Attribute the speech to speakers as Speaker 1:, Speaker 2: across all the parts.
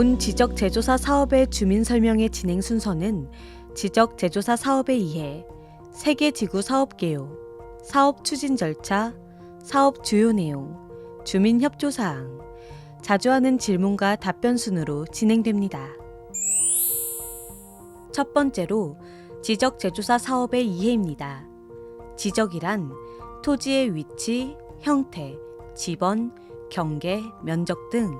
Speaker 1: 본 지적 제조사 사업의 주민 설명의 진행 순서는 지적 제조사 사업에 의해 세계 지구 사업 개요, 사업 추진 절차, 사업 주요 내용, 주민 협조 사항, 자주 하는 질문과 답변 순으로 진행됩니다. 첫 번째로 지적 제조사 사업의 이해입니다. 지적이란 토지의 위치, 형태, 지번, 경계, 면적 등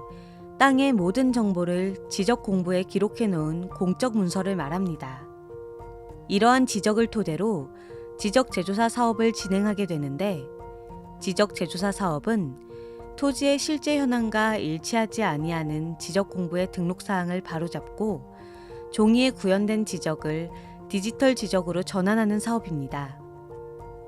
Speaker 1: 땅의 모든 정보를 지적 공부에 기록해 놓은 공적 문서를 말합니다. 이러한 지적을 토대로 지적 제조사 사업을 진행하게 되는데 지적 제조사 사업은 토지의 실제 현황과 일치하지 아니하는 지적 공부의 등록 사항을 바로잡고 종이에 구현된 지적을 디지털 지적으로 전환하는 사업입니다.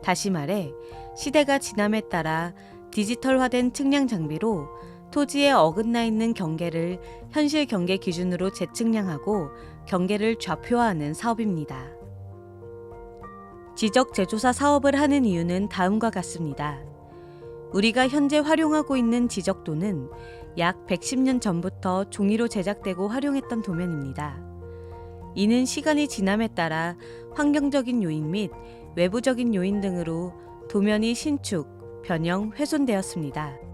Speaker 1: 다시 말해 시대가 지남에 따라 디지털화된 측량 장비로 토지에 어긋나 있는 경계를 현실 경계 기준으로 재측량하고 경계를 좌표화하는 사업입니다. 지적 제조사 사업을 하는 이유는 다음과 같습니다. 우리가 현재 활용하고 있는 지적도는 약 110년 전부터 종이로 제작되고 활용했던 도면입니다. 이는 시간이 지남에 따라 환경적인 요인 및 외부적인 요인 등으로 도면이 신축, 변형, 훼손되었습니다.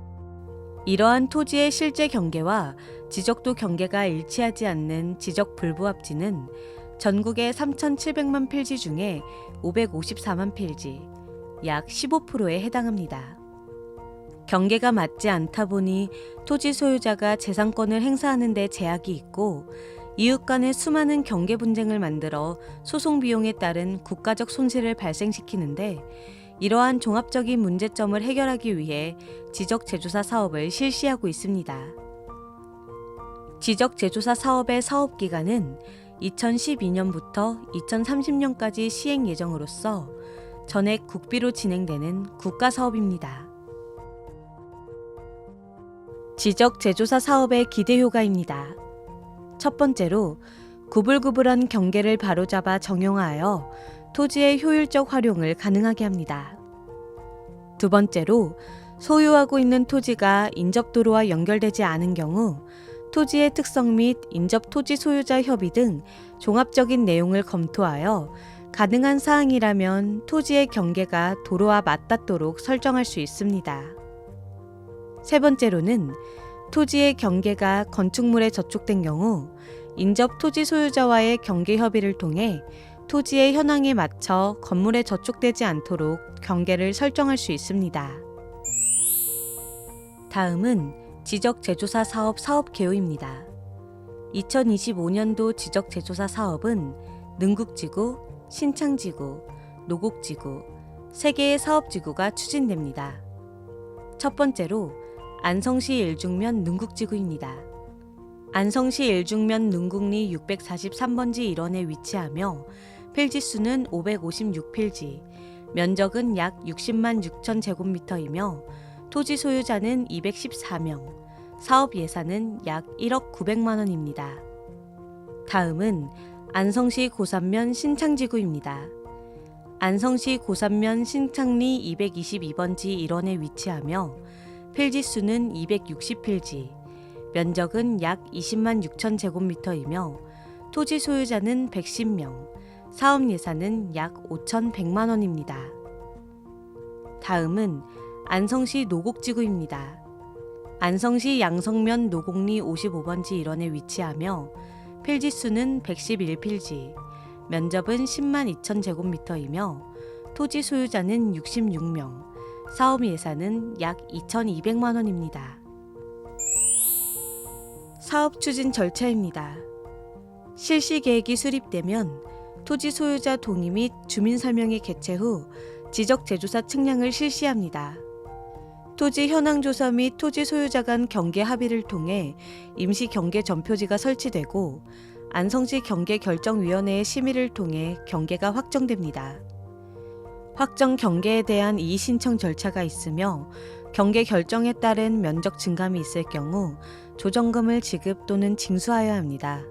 Speaker 1: 이러한 토지의 실제 경계와 지적도 경계가 일치하지 않는 지적 불부합지는 전국의 3,700만 필지 중에 554만 필지, 약 15%에 해당합니다. 경계가 맞지 않다 보니 토지 소유자가 재산권을 행사하는 데 제약이 있고 이웃 간의 수많은 경계 분쟁을 만들어 소송 비용에 따른 국가적 손실을 발생시키는데 이러한 종합적인 문제점을 해결하기 위해 지적 제조사 사업을 실시하고 있습니다. 지적 제조사 사업의 사업 기간은 2012년부터 2030년까지 시행 예정으로서 전액 국비로 진행되는 국가 사업입니다. 지적 제조사 사업의 기대 효과입니다. 첫 번째로 구불구불한 경계를 바로잡아 정형화하여 토지의 효율적 활용을 가능하게 합니다. 두 번째로 소유하고 있는 토지가 인접도로와 연결되지 않은 경우 토지의 특성 및 인접 토지 소유자 협의 등 종합적인 내용을 검토하여 가능한 사항이라면 토지의 경계가 도로와 맞닿도록 설정할 수 있습니다. 세 번째로는 토지의 경계가 건축물에 저촉된 경우 인접 토지 소유자와의 경계 협의를 통해 토지의 현황에 맞춰 건물에 저촉되지 않도록 경계를 설정할 수 있습니다. 다음은 지적 제조사 사업 사업 개요입니다. 2025년도 지적 제조사 사업은 능국지구, 신창지구, 노곡지구, 세 개의 사업 지구가 추진됩니다. 첫 번째로 안성시 일중면 능국지구입니다. 안성시 일중면 능국리 643번지 일원에 위치하며 필지수는 556필지, 면적은 약 60만 6천 제곱미터이며 토지 소유자는 214명, 사업 예산은 약 1억 900만 원입니다. 다음은 안성시 고산면 신창지구입니다. 안성시 고산면 신창리 222번지 일원에 위치하며 필지 수는 260필지, 면적은 약 20만 6천 제곱미터이며 토지 소유자는 110명, 사업 예산은 약 5,100만 원입니다. 다음은 안성시 노곡지구입니다. 안성시 양성면 노곡리 55번지 일원에 위치하며 필지수는 111필지, 면적은 10만 2천 제곱미터이며 토지 소유자는 66명, 사업 예산은 약 2,200만 원입니다. 사업 추진 절차입니다. 실시 계획이 수립되면 토지 소유자 동의 및 주민 설명회 개최 후 지적 제조사 측량을 실시합니다. 토지 현황 조사 및 토지 소유자 간 경계 합의를 통해 임시 경계 전표지가 설치되고 안성시 경계 결정위원회의 심의를 통해 경계가 확정됩니다. 확정 경계에 대한 이의 신청 절차가 있으며 경계 결정에 따른 면적 증감이 있을 경우 조정금을 지급 또는 징수하여야 합니다.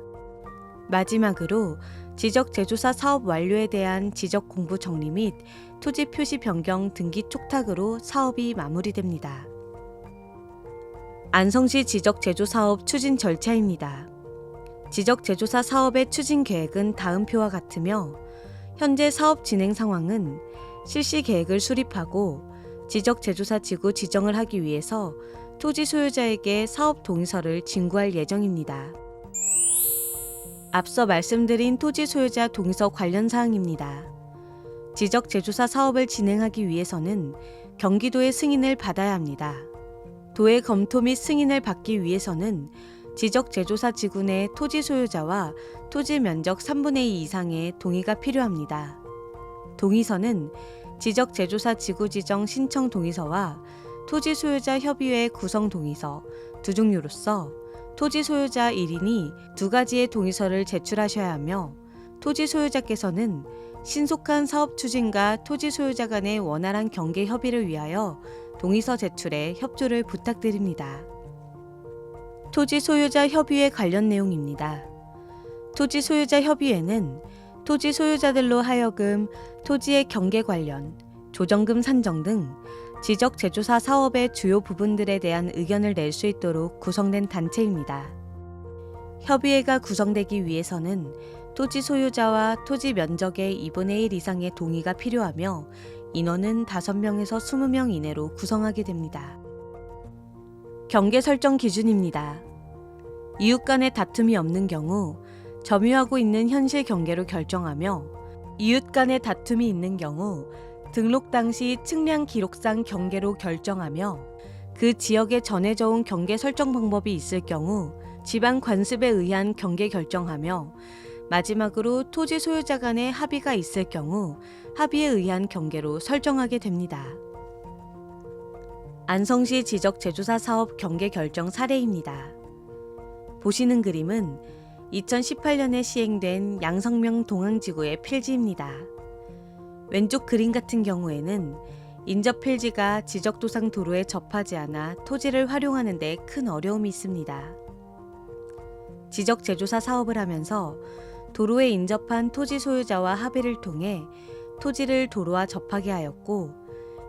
Speaker 1: 마지막으로 지적 제조사 사업 완료에 대한 지적 공부 정리 및 토지 표시 변경 등기 촉탁으로 사업이 마무리됩니다. 안성시 지적 제조 사업 추진 절차입니다. 지적 제조사 사업의 추진 계획은 다음 표와 같으며 현재 사업 진행 상황은 실시 계획을 수립하고 지적 제조사 지구 지정을 하기 위해서 토지 소유자에게 사업 동의서를 진구할 예정입니다. 앞서 말씀드린 토지 소유자 동의서 관련 사항입니다. 지적 제조사 사업을 진행하기 위해서는 경기도의 승인을 받아야 합니다. 도의 검토 및 승인을 받기 위해서는 지적 제조사 지구 내 토지 소유자와 토지 면적 3분의 2 이상의 동의가 필요합니다. 동의서는 지적 제조사 지구 지정 신청 동의서와 토지 소유자 협의회 구성 동의서 두 종류로서 토지 소유자 1인이 두 가지의 동의서를 제출하셔야 하며 토지 소유자께서는 신속한 사업 추진과 토지 소유자 간의 원활한 경계 협의를 위하여 동의서 제출에 협조를 부탁드립니다. 토지 소유자 협의회 관련 내용입니다. 토지 소유자 협의회는 토지 소유자들로 하여금 토지의 경계 관련, 조정금 산정 등 지적 제조사 사업의 주요 부분들에 대한 의견을 낼 수 있도록 구성된 단체입니다. 협의회가 구성되기 위해서는 토지 소유자와 토지 면적의 2분의 1 이상의 동의가 필요하며 인원은 5명에서 20명 이내로 구성하게 됩니다. 경계 설정 기준입니다. 이웃 간의 다툼이 없는 경우 점유하고 있는 현실 경계로 결정하며 이웃 간의 다툼이 있는 경우 등록 당시 측량 기록상 경계로 결정하며 그 지역에 전해져 온 경계 설정 방법이 있을 경우 지방 관습에 의한 경계 결정하며 마지막으로 토지 소유자 간의 합의가 있을 경우 합의에 의한 경계로 설정하게 됩니다. 안성시 지적 제조사 사업 경계 결정 사례입니다. 보시는 그림은 2018년에 시행된 양성명 동항지구의 필지입니다. 왼쪽 그림 같은 경우에는 인접 필지가 지적도상 도로에 접하지 않아 토지를 활용하는 데 큰 어려움이 있습니다. 지적 제조사 사업을 하면서 도로에 인접한 토지 소유자와 합의를 통해 토지를 도로와 접하게 하였고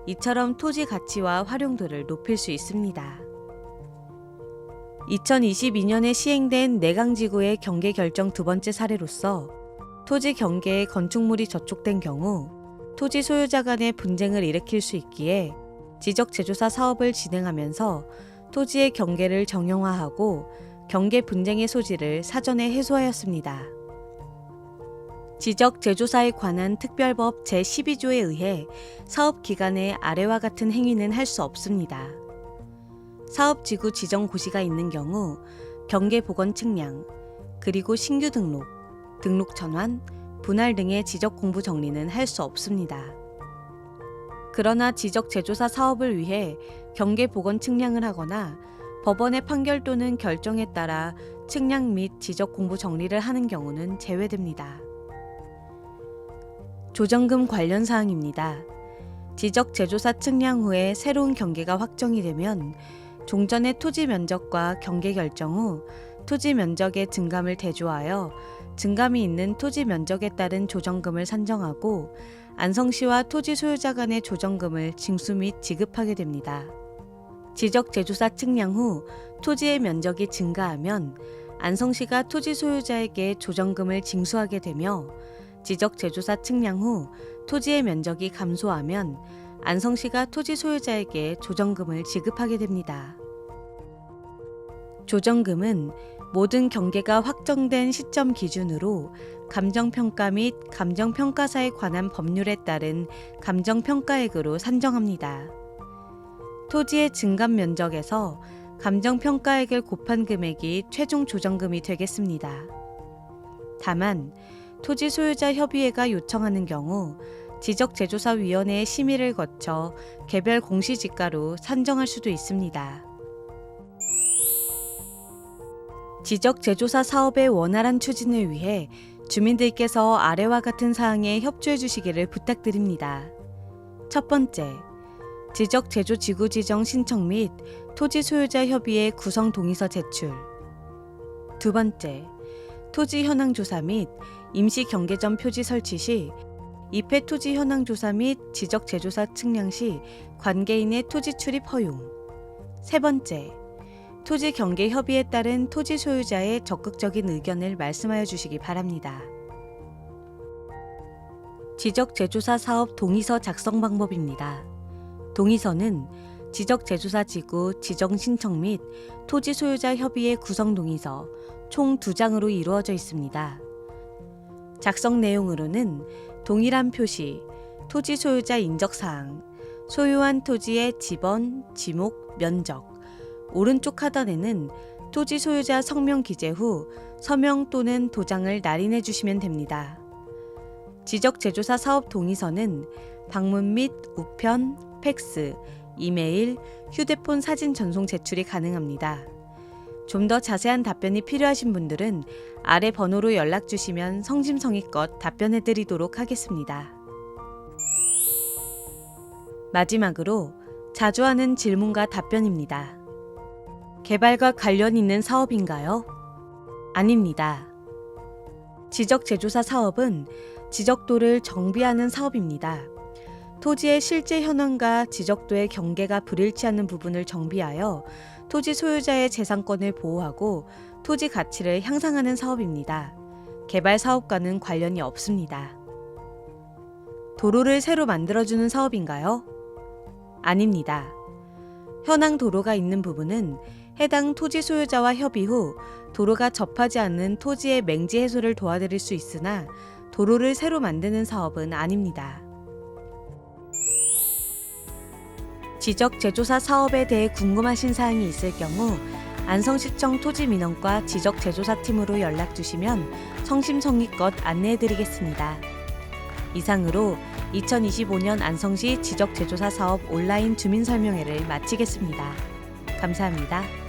Speaker 1: 이처럼 토지 가치와 활용도를 높일 수 있습니다. 2022년에 시행된 내강지구의 경계 결정 두 번째 사례로서 토지 경계에 건축물이 저촉된 경우 토지 소유자 간의 분쟁을 일으킬 수 있기에 지적 제조사 사업을 진행하면서 토지의 경계를 정형화하고 경계 분쟁의 소지를 사전에 해소하였습니다. 지적 제조사에 관한 특별법 제12조에 의해 사업 기간에 아래와 같은 행위는 할 수 없습니다. 사업 지구 지정 고시가 있는 경우 경계 복원 측량, 그리고 신규 등록, 등록 전환, 분할 등의 지적 공부 정리는 할 수 없습니다. 그러나 지적 제조사 사업을 위해 경계 복원 측량을 하거나 법원의 판결 또는 결정에 따라 측량 및 지적 공부 정리를 하는 경우는 제외됩니다. 조정금 관련 사항입니다. 지적 제조사 측량 후에 새로운 경계가 확정이 되면 종전의 토지 면적과 경계 결정 후 토지 면적의 증감을 대조하여 증감이 있는 토지 면적에 따른 조정금을 산정하고 안성시와 토지 소유자 간의 조정금을 징수 및 지급하게 됩니다. 지적 제조사 측량 후 토지의 면적이 증가하면 안성시가 토지 소유자에게 조정금을 징수하게 되며 지적 제조사 측량 후 토지의 면적이 감소하면 안성시가 토지 소유자에게 조정금을 지급하게 됩니다. 조정금은 모든 경계가 확정된 시점 기준으로 감정평가 및 감정평가사에 관한 법률에 따른 감정평가액으로 산정합니다. 토지의 증감 면적에서 감정평가액을 곱한 금액이 최종 조정금이 되겠습니다. 다만 토지 소유자 협의회가 요청하는 경우 지적제조사위원회의 심의를 거쳐 개별 공시지가로 산정할 수도 있습니다. 지적 제조사 사업의 원활한 추진을 위해 주민들께서 아래와 같은 사항에 협조해 주시기를 부탁드립니다. 첫 번째, 지적 제조 지구 지정 신청 및 토지 소유자 협의회 구성 동의서 제출. 두 번째, 토지 현황 조사 및 임시 경계점 표지 설치 시 입회 토지 현황 조사 및 지적 제조사 측량 시 관계인의 토지 출입 허용. 세 번째, 토지 경계 협의에 따른 토지 소유자의 적극적인 의견을 말씀하여 주시기 바랍니다. 지적 제조사 사업 동의서 작성 방법입니다. 동의서는 지적 제조사 지구 지정 신청 및 토지 소유자 협의의 구성 동의서 총 두 장으로 이루어져 있습니다. 작성 내용으로는 동일한 표시, 토지 소유자 인적 사항, 소유한 토지의 지번, 지목, 면적, 오른쪽 하단에는 토지 소유자 성명 기재 후 서명 또는 도장을 날인해 주시면 됩니다. 지적 제조사 사업 동의서는 방문 및 우편, 팩스, 이메일, 휴대폰 사진 전송 제출이 가능합니다. 좀 더 자세한 답변이 필요하신 분들은 아래 번호로 연락 주시면 성심성의껏 답변해 드리도록 하겠습니다. 마지막으로 자주 하는 질문과 답변입니다. 개발과 관련 있는 사업인가요? 아닙니다. 지적 제조사 사업은 지적도를 정비하는 사업입니다. 토지의 실제 현황과 지적도의 경계가 불일치 않는 부분을 정비하여 토지 소유자의 재산권을 보호하고 토지 가치를 향상하는 사업입니다. 개발 사업과는 관련이 없습니다. 도로를 새로 만들어주는 사업인가요? 아닙니다. 현황 도로가 있는 부분은 해당 토지 소유자와 협의 후 도로가 접하지 않는 토지의 맹지 해소를 도와드릴 수 있으나 도로를 새로 만드는 사업은 아닙니다. 지적 제조사 사업에 대해 궁금하신 사항이 있을 경우 안성시청 토지민원과 지적 제조사 팀으로 연락 주시면 성심성의껏 안내해 드리겠습니다. 이상으로 2025년 안성시 지적 제조사 사업 온라인 주민 설명회를 마치겠습니다. 감사합니다.